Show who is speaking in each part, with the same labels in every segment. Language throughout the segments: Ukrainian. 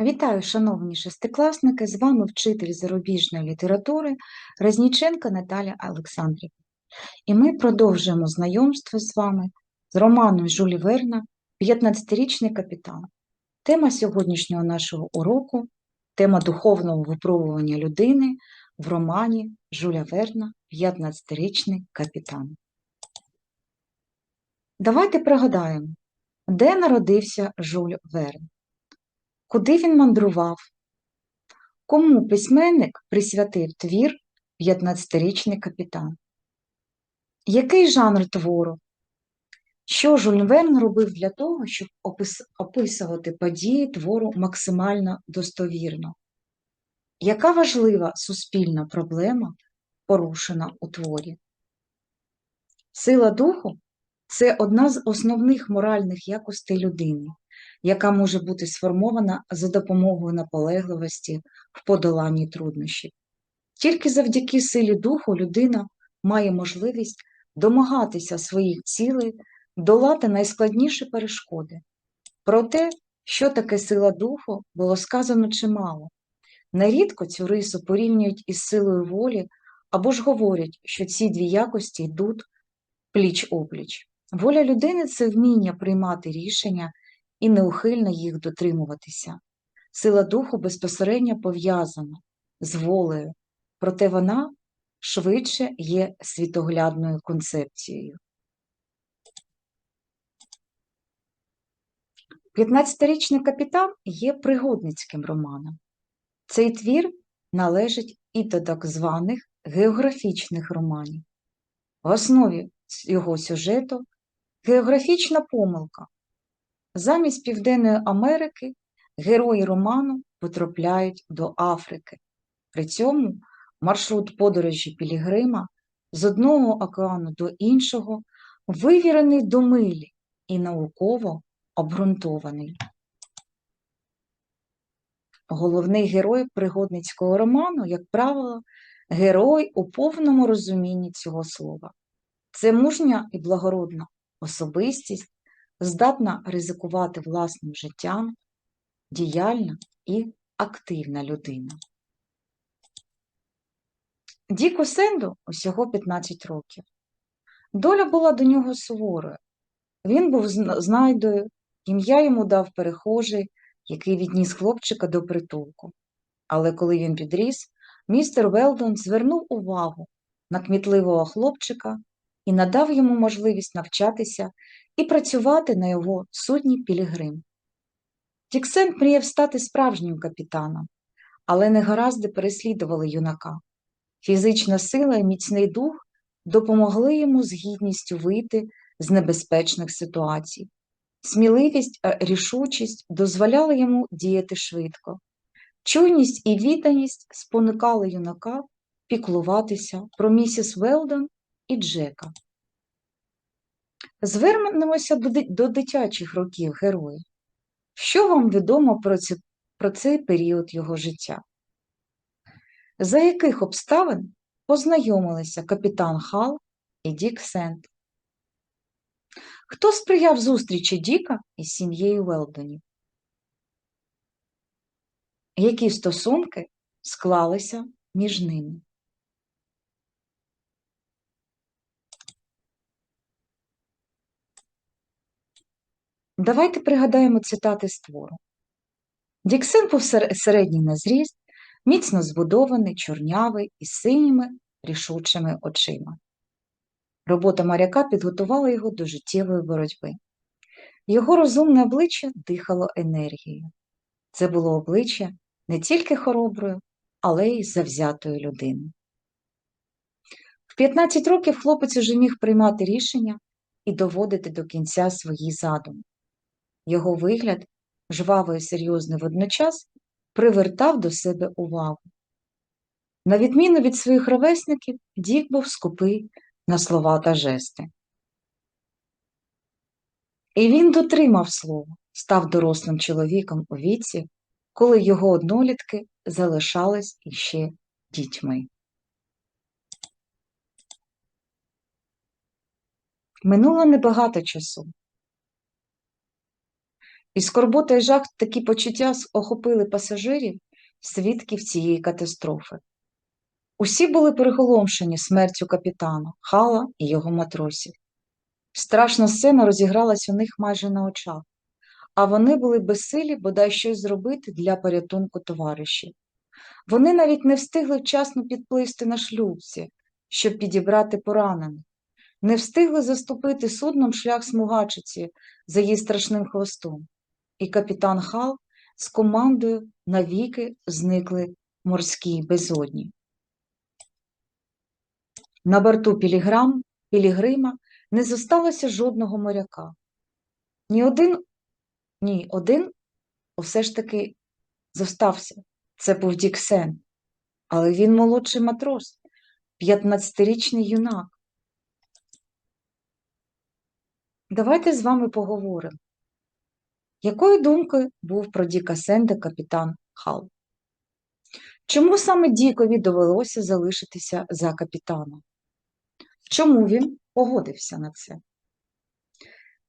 Speaker 1: Вітаю, шановні шестикласники! З вами вчитель зарубіжної літератури Резніченка Наталя Олександрівна. І ми продовжуємо знайомство з вами з романом Жюлі Верна «15-річний капітан. Тема сьогоднішнього нашого уроку тема духовного випробування людини в романі Жюля Верна «15-річний капітан. Давайте пригадаємо, де народився Жюль Верн. Куди він мандрував? Кому письменник присвятив твір «15-річний капітан? Який жанр твору? Що Жюль Верн робив для того, щоб описувати події твору максимально достовірно? Яка важлива суспільна проблема порушена у творі? Сила духу це одна з основних моральних якостей людини яка може бути сформована за допомогою наполегливості в подоланні труднощів. Тільки завдяки силі духу людина має можливість домагатися своїх цілей, долати найскладніші перешкоди. Про те, що таке сила духу, було сказано чимало. Нерідко цю рису порівнюють із силою волі або ж говорять, що ці дві якості йдуть пліч опліч. Воля людини це вміння приймати рішення і неухильно їх дотримуватися. Сила духу безпосередньо пов'язана з волею, проте вона швидше є світоглядною концепцією. 15-річний капітан є пригодницьким романом. Цей твір належить і до так званих географічних романів. В основі його сюжету географічна помилка, Замість Південної Америки герої роману потрапляють до Африки. При цьому маршрут подорожі Пілігрима з одного океану до іншого вивірений до милі і науково обґрунтований. Головний герой пригодницького роману, як правило, герой у повному розумінні цього слова. Це мужня і благородна особистість, здатна ризикувати власним життям, діяльна і активна людина. Діку Сенду усього 15 років. Доля була до нього суворою. Він був знайдою, ім'я йому дав перехожий, який відніс хлопчика до притулку. Але коли він підріс, містер Велдон звернув увагу на кмітливого хлопчика і надав йому можливість навчатися і працювати на його судні Пілігрим. Тіксент мріяв стати справжнім капітаном, але негаразди переслідували юнака. Фізична сила і міцний дух допомогли йому з гідністю вийти з небезпечних ситуацій. Сміливість, рішучість дозволяли йому діяти швидко. Чуйність і відданість спонукали юнака піклуватися про місіс Велдон і Джека. Звернемося до, дитячих років героя. Що вам відомо про, ці, про цей період його життя? За яких обставин познайомилися капітан Хал і Дік Сент? Хто сприяв зустрічі Діка із сім'єю Велдонів? Які стосунки склалися між ними? Давайте пригадаємо цитати з твору. Діксен був середній на зріст, міцно збудований, чорнявий із синіми рішучими очима. Робота моряка підготувала його до життєвої боротьби. Його розумне обличчя дихало енергією. Це було обличчя не тільки хороброї, але й завзятої людини. В 15 років хлопець уже міг приймати рішення і доводити до кінця свої задуми. Його вигляд, жвавий і серйозний водночас, привертав до себе увагу. На відміну від своїх ровесників, Дік був скупий на слова та жести. І він дотримав слово, став дорослим чоловіком у віці, коли його однолітки залишались іще дітьми. Минуло небагато часу. І скорбота і жах такі почуття охопили пасажирів, свідків цієї катастрофи. Усі були приголомшені смертю капітана, Хала і його матросів. Страшна сцена розігралась у них майже на очах, а вони були безсилі бодай щось зробити для порятунку товаришів. Вони навіть не встигли вчасно підплисти на шлюбці, щоб підібрати поранених, не встигли заступити судном шлях смугачиці за її страшним хвостом, і капітан Хал з командою навіки зникли в морській безодні. На борту Піліграм, Пілігрима не зосталося жодного моряка. Ні один, ні один все ж таки зостався. Це був Діксен, але він молодший матрос, 15-річний юнак. Давайте з вами поговоримо. Якою думкою був про Діка Сенда капітан Хал? Чому саме Дікові довелося залишитися за капітаном? Чому він погодився на це?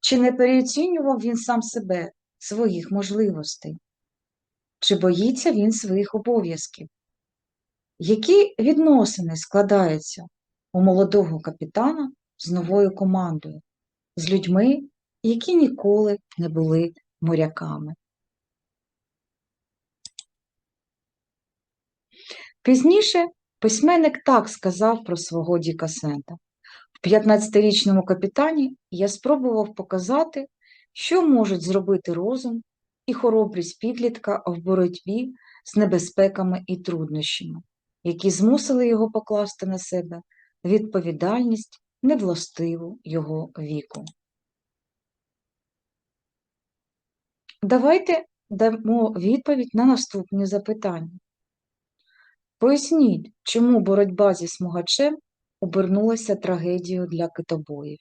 Speaker 1: Чи не переоцінював він сам себе, своїх можливостей? Чи боїться він своїх обов'язків? Які відносини складаються у молодого капітана з новою командою, з людьми, які ніколи не були моряками? Пізніше письменник так сказав про свого Діка Сента. В 15-річному капітані я спробував показати, що можуть зробити розум і хоробрість підлітка в боротьбі з небезпеками і труднощами, які змусили його покласти на себе відповідальність невластиву його віку. Давайте дамо відповідь на наступні запитання. Поясніть, чому боротьба зі смугачем обернулася трагедією для китобоїв.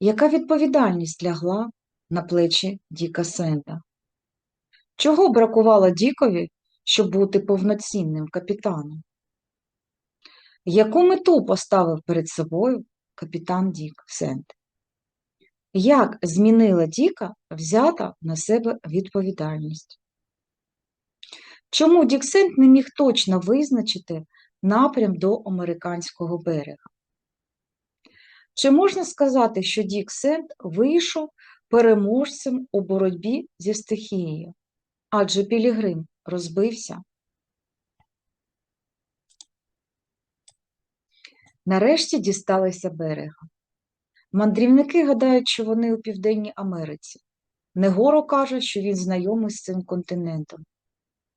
Speaker 1: Яка відповідальність лягла на плечі Діка Сенда? Чого бракувало Дікові, щоб бути повноцінним капітаном? Яку мету поставив перед собою капітан Дік Сенд? Як змінила Діка взята на себе відповідальність? Чому Дік Сенд не міг точно визначити напрям до американського берега. Чи можна сказати, що Дік Сент вийшов переможцем у боротьбі зі стихією, адже Пілігрим розбився? Нарешті дісталися берега. Мандрівники гадають, що вони у Південній Америці. Негоро каже, що він знайомий з цим континентом.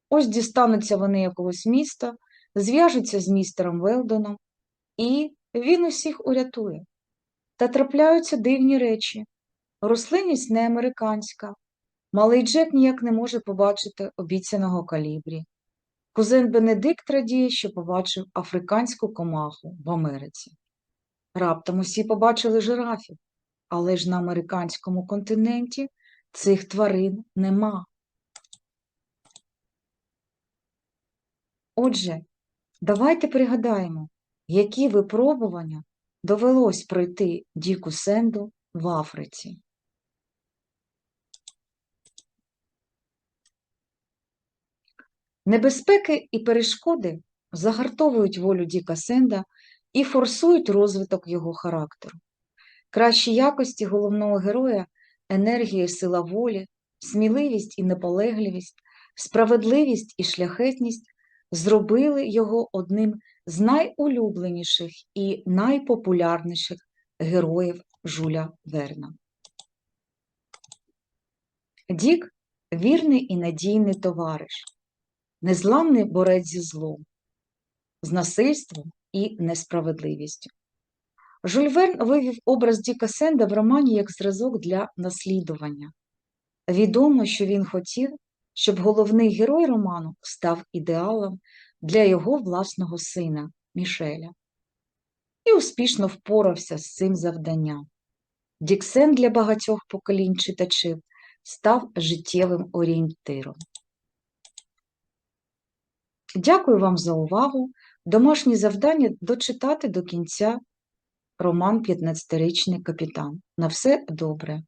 Speaker 1: Ось дістануться вони якогось міста, зв'яжеться з містером Велдоном, і він усіх урятує. Та трапляються дивні речі. Рослинність не американська. Малий Джек ніяк не може побачити обіцяного калібрі. Кузен Бенедикт радіє, що побачив африканську комаху в Америці. Раптом усі побачили жирафів, але ж на американському континенті цих тварин нема. Отже, Давайте пригадаємо, які випробування довелось пройти Діку Сенду в Африці. Небезпеки і перешкоди загартовують волю Діка Сенда і форсують розвиток його характеру. Кращі якості головного героя енергія, сила волі, сміливість і наполегливість, справедливість і шляхетність зробили його одним з найулюбленіших і найпопулярніших героїв Жуля Верна. Дік вірний і надійний товариш, незламний борець зі злом, з насильством і несправедливістю. Жюль Верн вивів образ Діка Сенда в романі як зразок для наслідування. Відомо, що він хотів, щоб головний герой роману став ідеалом для його власного сина Мішеля і успішно впорався з цим завданням. Діксен для багатьох поколінь читачів став життєвим орієнтиром. Дякую вам за увагу. Домашнє завдання дочитати до кінця роман «15-річний капітан. На все добре.